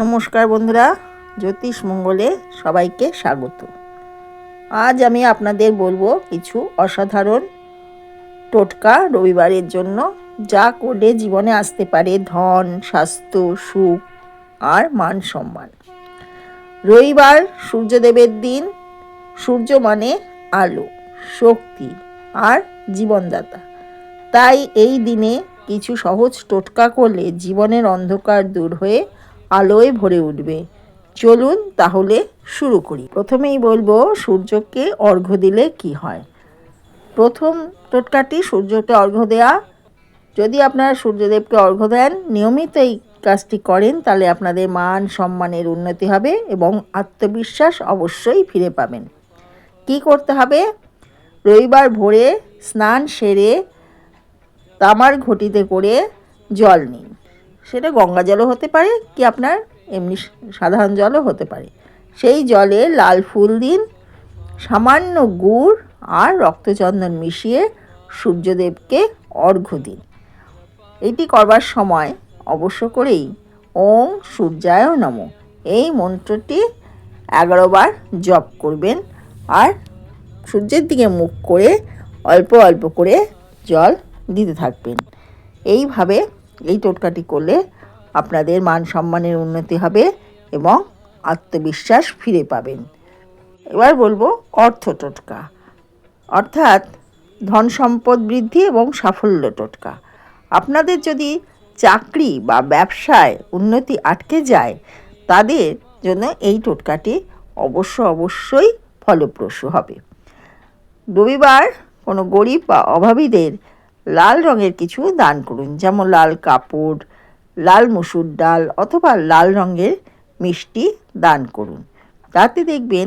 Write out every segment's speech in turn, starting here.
নমস্কার বন্ধুরা, জ্যোতিষ মঙ্গলে সবাইকে স্বাগত। আজ আমি আপনাদের বলব কিছু অসাধারণ টোটকা রবিবারের জন্য, যা করলে জীবনে আসতে পারে ধন, স্বাস্থ্য, সুখ আর মান সম্মান। রবিবার সূর্যদেবের দিন, সূর্য মানে আলো, শক্তি আর জীবনদাতা তাই এই দিনে কিছু সহজ টোটকা করলে জীবনের অন্ধকার দূর হয়ে আলোয় ভরে উঠবে। চলুন তাহলে শুরু করি। প্রথমেই বলব, সূর্যকে অর্ঘ্য দিলে কি হয়? প্রথম টোটকাটি, সূর্যকে অর্ঘ্য দেওয়া যদি আপনারা সূর্যদেবকে অর্ঘ্য দেন, নিয়মিত এই কাজটি করেন, তাহলে আপনাদের মান, সম্মানের উন্নতি হবে এবং আত্মবিশ্বাস অবশ্যই ফিরে পাবেন। কি করতে হবে? রবিবার ভোরে স্নান সেরে তামার ঘটিতে করে জল নিন। সেটা গঙ্গা জলও হতে পারে কি আপনার এমনি সাধারণ জলও হতে পারে। সেই জলে লাল ফুল দিন, সামান্য গুড় আর রক্তচন্দন মিশিয়ে সূর্যদেবকে অর্ঘ্য দিন। এটি করবার সময় অবশ্য করেই ওম সূর্যায় নম। এই মন্ত্রটি এগারো বার জপ করবেন আর সূর্যের দিকে মুখ করে অল্প অল্প করে জল দিতে থাকবেন। এইভাবে এই টোটকাটি করলে আপনাদের মান সম্মানের উন্নতি হবে এবং আত্মবিশ্বাস ফিরে পাবেন। এবার বলব অর্থ টোটকা। অর্থাৎ ধন সম্পদ বৃদ্ধি এবং সাফল্য টোটকা। আপনাদের যদি চাকরি বা ব্যবসায় উন্নতি আটকে যায়, তাদের জন্য এই টোটকাটি অবশ্য অবশ্যই ফলপ্রসূ হবে। রবিবার কোনো গরিব বা অভাবীদের লাল রঙের কিছু দান করুন, যেমন লাল কাপড়, লাল মুসুর ডাল অথবা লাল রঙের মিষ্টি দান করুন। তাতে দেখবেন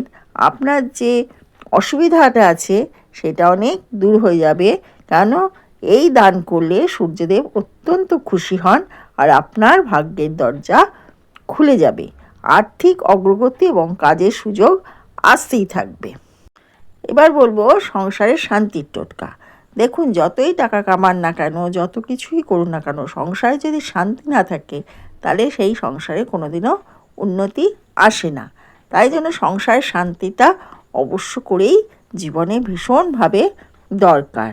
আপনার যে অসুবিধাটা আছে সেটা অনেক দূর হয়ে যাবে, কেন এই দান করলে সূর্যদেব অত্যন্ত খুশি হন আর আপনার ভাগ্যের দরজা খুলে যাবে। আর্থিক অগ্রগতি এবং কাজের সুযোগ আসতেই থাকবে। এবার বলব সংসারের শান্তির টোটকা। দেখুন, যতই টাকা কামান না কেন, যত কিছুই করুন না কেন, সংসারে যদি শান্তি না থাকে, তাহলে সেই সংসারে কোনোদিনও উন্নতি আসে না। তাই জন্য সংসারের শান্তিটা অবশ্য করেই জীবনে ভীষণভাবে দরকার।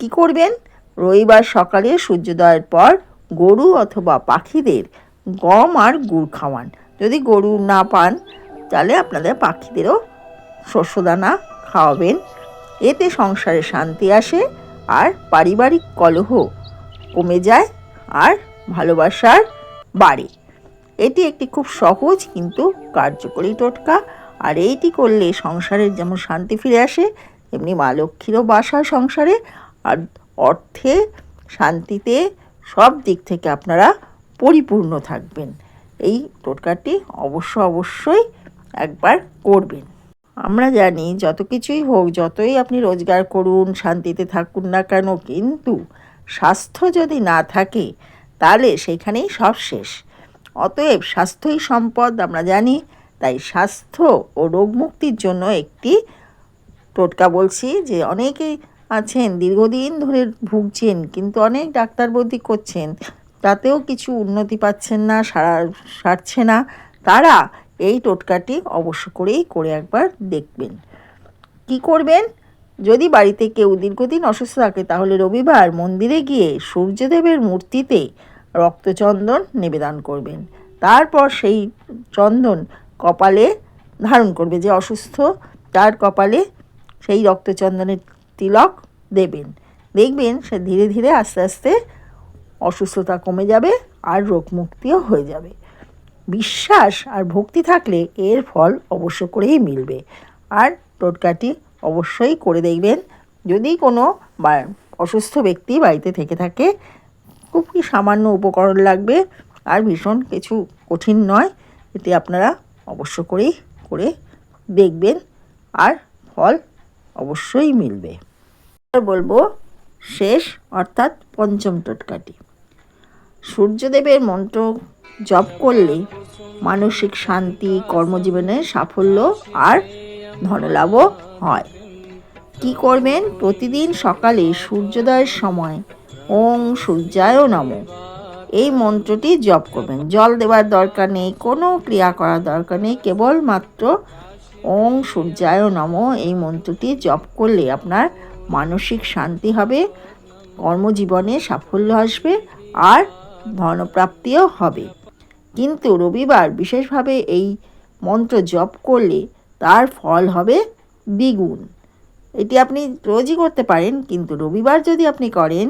কি করবেন? রবিবার সকালে সূর্যোদয়ের পর গরু অথবা পাখিদের গম আর গুড় খাওয়ান। যদি গরু না পান, তাহলে আপনাদের পাখিদেরও শস্যদানা খাওয়াবেন। এতে সংসারে শান্তি আসে আর পারিবারিক কলহ কমে যায় আর ভালোবাসার বাড়ে। এটি একটি খুব সহজ কিন্তু কার্যকরী টোটকা। আর এইটি করলে সংসারের যেমন শান্তি ফিরে আসে, তেমনি মা লক্ষ্মীরও বাসা সংসারে। আর অর্থে, শান্তিতে সব দিক থেকে আপনারা পরিপূর্ণ থাকবেন। এই টোটকাটি অবশ্য অবশ্যই একবার করবেন। আমরা জানি যত কিছুই হোক, যতই আপনি রোজগার করুন, শান্তিতে থাকুন না কেন, কিন্তু স্বাস্থ্য যদি না থাকে, তাহলে সেখানেই সব শেষ। অতএব স্বাস্থ্যই সম্পদ, আমরা জানি। তাই স্বাস্থ্য ও রোগমুক্তির জন্য একটি টোটকা বলছি যে অনেকেই আছেন, দীর্ঘদিন ধরে ভুগছেন, কিন্তু অনেক ডাক্তার বৌদি করছেন। তাতেও কিছু উন্নতি পাচ্ছেন না, সারা সারছে না। তারা এই টোটকাটি অবশ্য করেই করে একবার দেখবেন। কি করবেন? যদি বাড়িতে কেউ দীর্ঘদিন অসুস্থ থাকে, তাহলে রবিবার মন্দিরে গিয়ে সূর্যদেবের মূর্তিতে রক্তচন্দন নিবেদন করবেন। তারপর সেই চন্দন কপালে ধারণ করবে যে অসুস্থ, তার কপালে সেই রক্তচন্দনের তিলক দেবেন। দেখবেন সে ধীরে ধীরে আস্তে আস্তে অসুস্থতা কমে যাবে আর রোগমুক্তিও হয়ে যাবে। বিশ্বাস আর ভক্তি থাকলে এর ফল অবশ্য করেই মিলবে। আর টোটকাটি অবশ্যই করে দেখবেন। যদি কোনো বা অসুস্থ ব্যক্তি বাড়িতে থেকে থাকে খুব কি সামান্য উপকরণ লাগবে। আর ভীষণ কিছু কঠিন নয় এতে আপনারা অবশ্য করেই করে দেখবেন। আর ফল অবশ্যই মিলবে। আর বলব শেষ, অর্থাৎ পঞ্চম টোটকাটি। সূর্যদেবের মন্ত্র জপ করলে মানসিক শান্তি, কর্মজীবনে সাফল্য আর ধনলাভও হয়। কি করবেন? প্রতিদিন সকালে সূর্যোদয়ের সময় ওং সূর্যায় নম। এই মন্ত্রটি জপ করবেন। জল দেওয়ার দরকার নেই, কোনো ক্রিয়া করার দরকার নেই, কেবলমাত্র ওং সূর্যায় নম। এই মন্ত্রটি জপ করলে আপনার মানসিক শান্তি হবে, কর্মজীবনে সাফল্য আসবে আর ধনপ্রাপ্তিও হবে। কিন্তু রবিবার বিশেষভাবে এই মন্ত্র জপ করলে তার ফল হবে দ্বিগুণ। এটি আপনি রোজই করতে পারেন, কিন্তু রবিবার যদি আপনি করেন,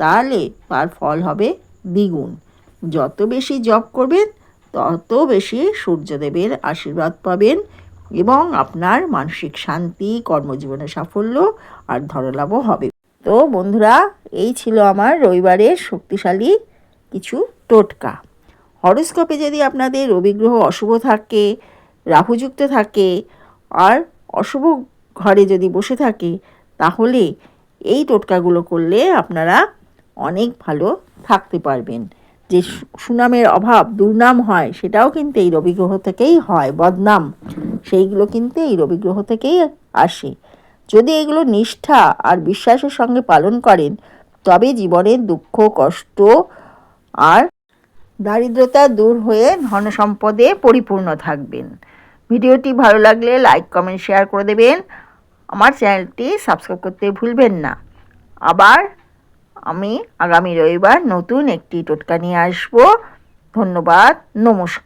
তাহলে তার ফল হবে দ্বিগুণ। যত বেশি জপ করবেন, তত বেশি সূর্যদেবের আশীর্বাদ পাবেন এবং আপনার মানসিক শান্তি, কর্মজীবনে সাফল্য আর ধনলাভও হবে। তো বন্ধুরা, এই ছিল আমার রবিবারের শক্তিশালী কিছু টোটকা। হরস্কোপে যদি আপনাদের রবিগ্রহ অশুভ থাকে, রাহুযুক্ত থাকে, আর অশুভ ঘরে যদি বসে থাকে, তাহলে এই টোটকাগুলো করলে আপনারা অনেক ভালো থাকতে পারবেন। যে সুনামের অভাব, দুর্নাম হয়, সেটাও কিন্তু এই রবিগ্রহ থেকেই হয়, বদনাম। সেইগুলো কিন্তু এই রবিগ্রহ থেকেই আসে। যদি এগুলো নিষ্ঠা আর বিশ্বাসের সঙ্গে পালন করেন, তবে জীবনের দুঃখ, কষ্ট আর দারিদ্রতা দূর হয়ে ধন সম্পদে পরিপূর্ণ থাকবেন। ভিডিওটি ভালো লাগলে লাইক কমেন্ট শেয়ার করে দেবেন। আমার চ্যানেলটি সাবস্ক্রাইব করতে ভুলবেন না। আবার আমি আগামী রবিবার নতুন একটি টোটকা নিয়ে আসব। ধন্যবাদ, নমস্কার।